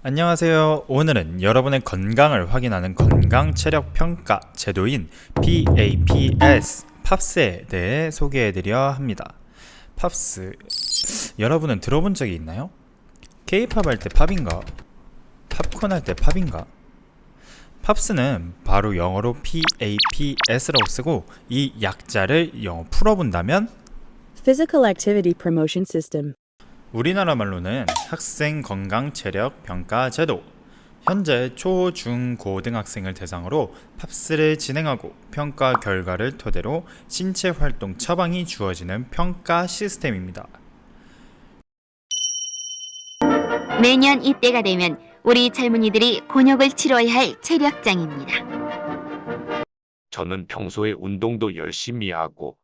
안녕하세요. 오늘은 여러분의 건강을 확인하는 건강 체력 평가 제도인 PAPS 팝스에 대해 소개해 드려 합니다. 팝스 여러분은 들어본 적이 있나요? K-팝 할 때 팝인가? 팝콘 할 때 팝인가? 팝스는 바로 영어로 PAPS라고 쓰고 이 약자를 영어 풀어본다면 Physical Activity Promotion System. 우리나라 말로는 학생 건강 체력 평가 제도. 현재 초, 중, 고등학생을 대상으로 팝스를 진행하고 평가 결과를 토대로 신체 활동 처방이 주어지는 평가 시스템입니다. 매년 이때가 되면 우리 젊은이들이 곤욕을 치러야 할 체력장입니다. 저는 평소에 운동도 열심히 하고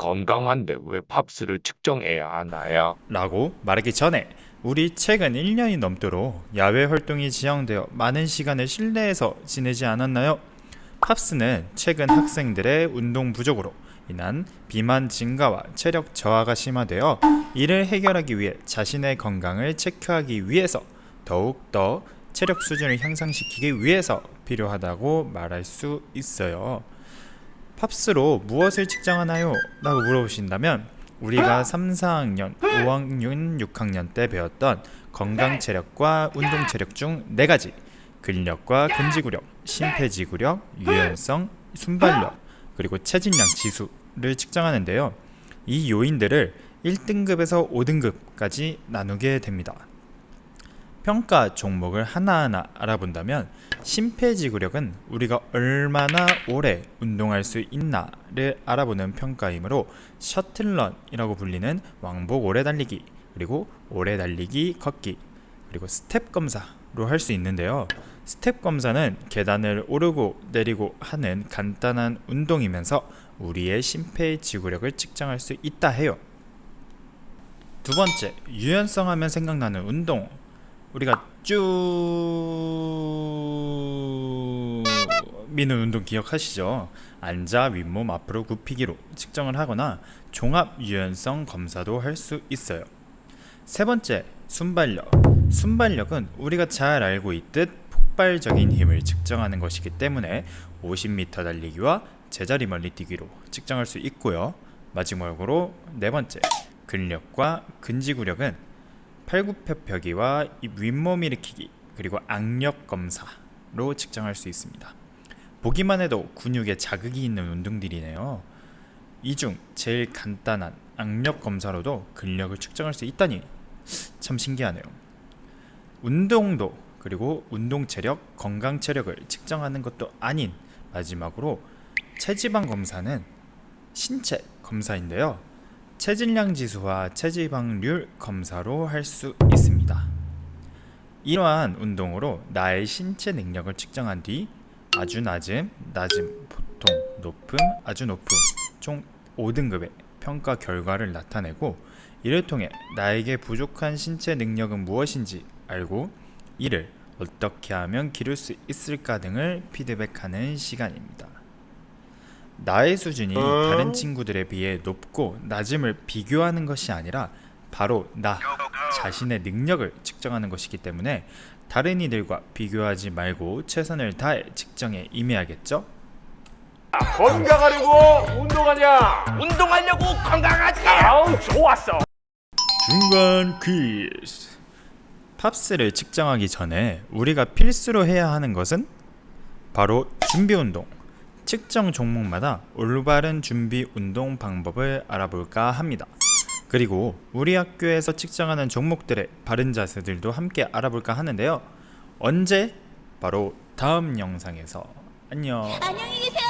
건강한데 왜 팝스를 측정해야 하나요? 라고 말하기 전에 우리 최근 1년이 넘도록 야외 활동이 지연되어 많은 시간을 실내에서 지내지 않았나요? 팝스는 최근 학생들의 운동 부족으로 인한 비만 증가와 체력 저하가 심화되어 이를 해결하기 위해 자신의 건강을 체크하기 위해서 더욱 더 체력 수준을 향상시키기 위해서 필요하다고 말할 수 있어요. 팝스로 무엇을 측정하나요? 라고 물어보신다면 우리가 3, 4학년, 5학년, 6학년 때 배웠던 건강 체력과 운동 체력 중 네 가지 근력과 근지구력, 심폐지구력, 유연성, 순발력 그리고 체질량 지수를 측정하는데요. 이 요인들을 1등급에서 5등급까지 나누게 됩니다. 평가 종목을 하나하나 알아본다면 심폐지구력은 우리가 얼마나 오래 운동할 수 있나를 알아보는 평가이므로 셔틀런이라고 불리는 왕복 오래 달리기 그리고 오래 달리기 걷기 그리고 스텝 검사로 할 수 있는데요. 스텝 검사는 계단을 오르고 내리고 하는 간단한 운동이면서 우리의 심폐지구력을 측정할 수 있다 해요. 두 번째, 유연성 하면 생각나는 운동. 우리가 쭉 미는 운동 기억하시죠? 앉아 윗몸 앞으로 굽히기로 측정을 하거나 종합 유연성 검사도 할 수 있어요. 세 번째, 순발력. 순발력은 우리가 잘 알고 있듯 폭발적인 힘을 측정하는 것이기 때문에 50m 달리기와 제자리 멀리 뛰기로 측정할 수 있고요. 마지막으로 네 번째, 근력과 근지구력은 팔굽혀펴기와 이 윗몸 일으키기 그리고 악력 검사로 측정할 수 있습니다. 보기만 해도 근육에 자극이 있는 운동들이네요. 이 중 제일 간단한 악력 검사로도 근력을 측정할 수 있다니 참 신기하네요. 운동도 그리고 운동 체력, 건강 체력을 측정하는 것도 아닌 마지막으로 체지방 검사는 신체 검사인데요. 체질량 지수와 체지방률 검사로 할 수 있습니다. 이러한 운동으로 나의 신체 능력을 측정한 뒤 아주 낮음, 낮음, 보통, 높음, 아주 높음 총 5등급의 평가 결과를 나타내고 이를 통해 나에게 부족한 신체 능력은 무엇인지 알고 이를 어떻게 하면 기를 수 있을까 등을 피드백하는 시간입니다. 나의 수준이 다른 친구들에 비해 높고 낮음을 비교하는 것이 아니라 바로 나 자신의 능력을 측정하는 것이기 때문에 다른 이들과 비교하지 말고 최선을 다해 측정에 임해야겠죠? 건강하려고 운동하냐? 운동하려고 건강하지. 아우 좋았어. 중간 퀴즈 팝스를 측정하기 전에 우리가 필수로 해야 하는 것은 바로 준비 운동 측정 종목마다 올바른 준비 운동 방법을 알아볼까 합니다. 그리고 우리 학교에서 측정하는 종목들의 바른 자세들도 함께 알아볼까 하는데요. 언제? 바로 다음 영상에서 안녕. 안녕히 계세요,